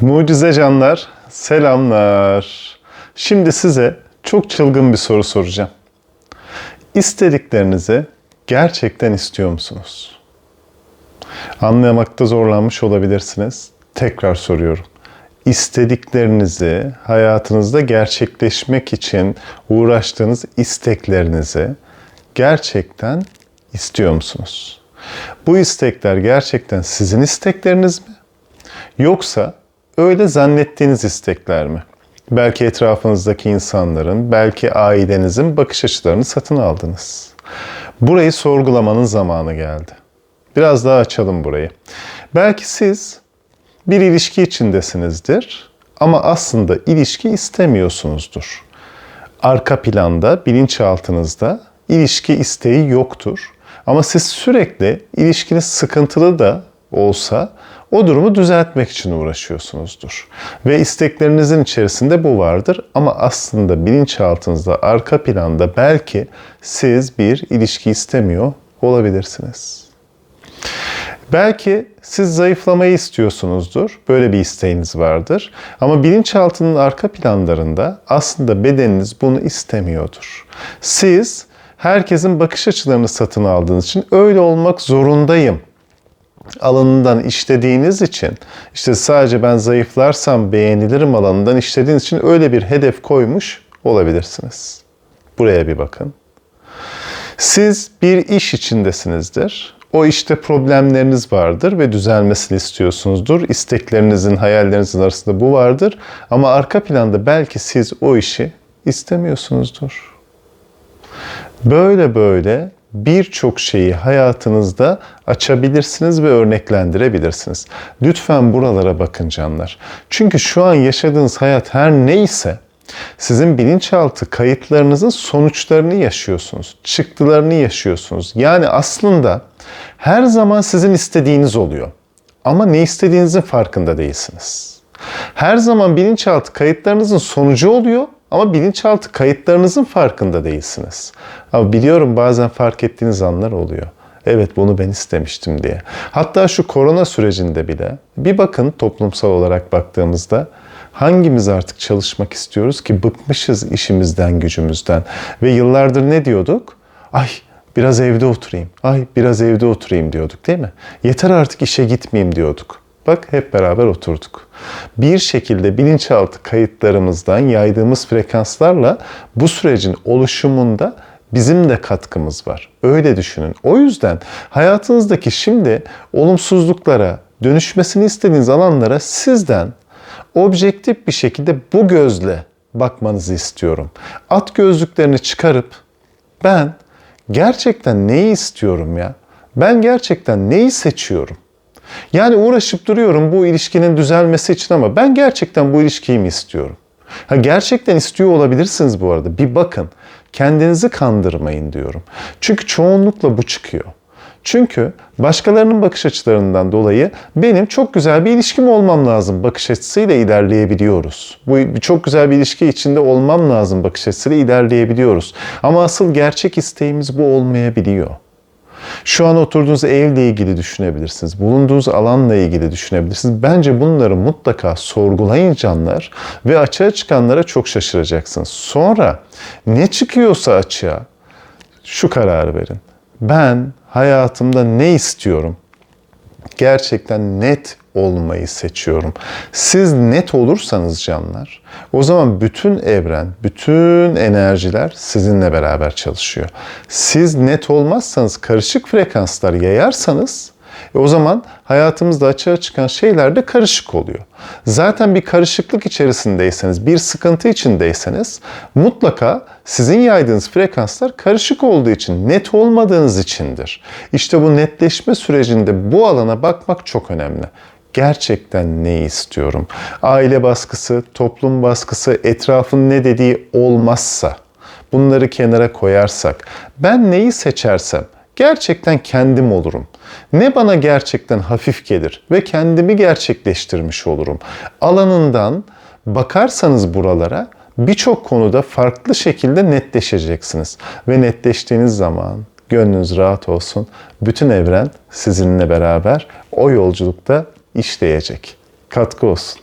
Mucize canlar, selamlar. Şimdi size çok çılgın bir soru soracağım. İstediklerinizi gerçekten istiyor musunuz? Anlamakta zorlanmış olabilirsiniz. Tekrar soruyorum. İstediklerinizi, hayatınızda gerçekleşmek için uğraştığınız isteklerinizi gerçekten istiyor musunuz? Bu istekler gerçekten sizin istekleriniz mi? Yoksa öyle zannettiğiniz istekler mi? Belki etrafınızdaki insanların, belki ailenizin bakış açılarını satın aldınız. Burayı sorgulamanın zamanı geldi. Biraz daha açalım burayı. Belki siz bir ilişki içindesinizdir ama aslında ilişki istemiyorsunuzdur. Arka planda, bilinçaltınızda ilişki isteği yoktur. Ama siz sürekli ilişkiniz sıkıntılı da olsa o durumu düzeltmek için uğraşıyorsunuzdur. Ve isteklerinizin içerisinde bu vardır ama aslında bilinçaltınızda arka planda belki siz bir ilişki istemiyor olabilirsiniz. Belki siz zayıflamayı istiyorsunuzdur. Böyle bir isteğiniz vardır. Ama bilinçaltının arka planlarında aslında bedeniniz bunu istemiyordur. Siz herkesin bakış açılarını satın aldığınız için öyle olmak zorundayım alanından işlediğiniz için işte sadece ben zayıflarsam beğenilirim alanından işlediğiniz için öyle bir hedef koymuş olabilirsiniz. Buraya bir bakın. Siz bir iş içindesinizdir. O işte problemleriniz vardır ve düzelmesini istiyorsunuzdur. İsteklerinizin, hayallerinizin arasında bu vardır. Ama arka planda belki siz o işi istemiyorsunuzdur. Böyle böyle birçok şeyi hayatınızda açabilirsiniz ve örneklendirebilirsiniz. Lütfen buralara bakın canlar. Çünkü şu an yaşadığınız hayat her neyse sizin bilinçaltı kayıtlarınızın sonuçlarını yaşıyorsunuz, çıktılarını yaşıyorsunuz. Yani aslında her zaman sizin istediğiniz oluyor. Ama ne istediğinizin farkında değilsiniz. Her zaman bilinçaltı kayıtlarınızın sonucu oluyor ama bilinçaltı kayıtlarınızın farkında değilsiniz. Ama biliyorum bazen fark ettiğiniz anlar oluyor. Evet bunu ben istemiştim diye. Hatta şu korona sürecinde bile bir bakın toplumsal olarak baktığımızda hangimiz artık çalışmak istiyoruz ki bıkmışız işimizden, gücümüzden ve yıllardır ne diyorduk? Ay biraz evde oturayım. Ay biraz evde oturayım diyorduk değil mi? Yeter artık işe gitmeyeyim diyorduk. Bak hep beraber oturduk. Bir şekilde bilinçaltı kayıtlarımızdan yaydığımız frekanslarla bu sürecin oluşumunda bizim de katkımız var. Öyle düşünün. O yüzden hayatınızdaki şimdi olumsuzluklara, dönüşmesini istediğiniz alanlara sizden objektif bir şekilde bu gözle bakmanızı istiyorum. At gözlüklerini çıkarıp ben gerçekten neyi istiyorum ya? Ben gerçekten neyi seçiyorum? Yani uğraşıp duruyorum bu ilişkinin düzelmesi için ama ben gerçekten bu ilişkiyi mi istiyorum? Ha gerçekten istiyor olabilirsiniz bu arada. Bir bakın. Kendinizi kandırmayın diyorum. Çünkü çoğunlukla bu çıkıyor. Çünkü başkalarının bakış açılarından dolayı benim çok güzel bir ilişkim olmam lazım bakış açısıyla ilerleyebiliyoruz. Bu çok güzel bir ilişki içinde olmam lazım bakış açısıyla ilerleyebiliyoruz. Ama asıl gerçek isteğimiz bu olmayabiliyor. Şu an oturduğunuz evle ilgili düşünebilirsiniz. Bulunduğunuz alanla ilgili düşünebilirsiniz. Bence bunları mutlaka sorgulayın canlar ve açığa çıkanlara çok şaşıracaksınız. Sonra ne çıkıyorsa açığa şu kararı verin. Ben hayatımda ne istiyorum? Gerçekten net olmayı seçiyorum. Siz net olursanız canlar, o zaman bütün evren, bütün enerjiler sizinle beraber çalışıyor. Siz net olmazsanız, karışık frekanslar yayarsanız, e o zaman hayatımızda açığa çıkan şeyler de karışık oluyor. Zaten bir karışıklık içerisindeyseniz, bir sıkıntı içindeyseniz mutlaka sizin yaydığınız frekanslar karışık olduğu için, net olmadığınız içindir. İşte bu netleşme sürecinde bu alana bakmak çok önemli gerçekten ne istiyorum? Aile baskısı, toplum baskısı, etrafın ne dediği olmazsa, bunları kenara koyarsak, ben neyi seçersem gerçekten kendim olurum. Ne bana gerçekten hafif gelir ve kendimi gerçekleştirmiş olurum. Alanından bakarsanız buralara birçok konuda farklı şekilde netleşeceksiniz. Ve netleştiğiniz zaman gönlünüz rahat olsun. Bütün evren sizinle beraber o yolculukta işleyecek. Katkı olsun.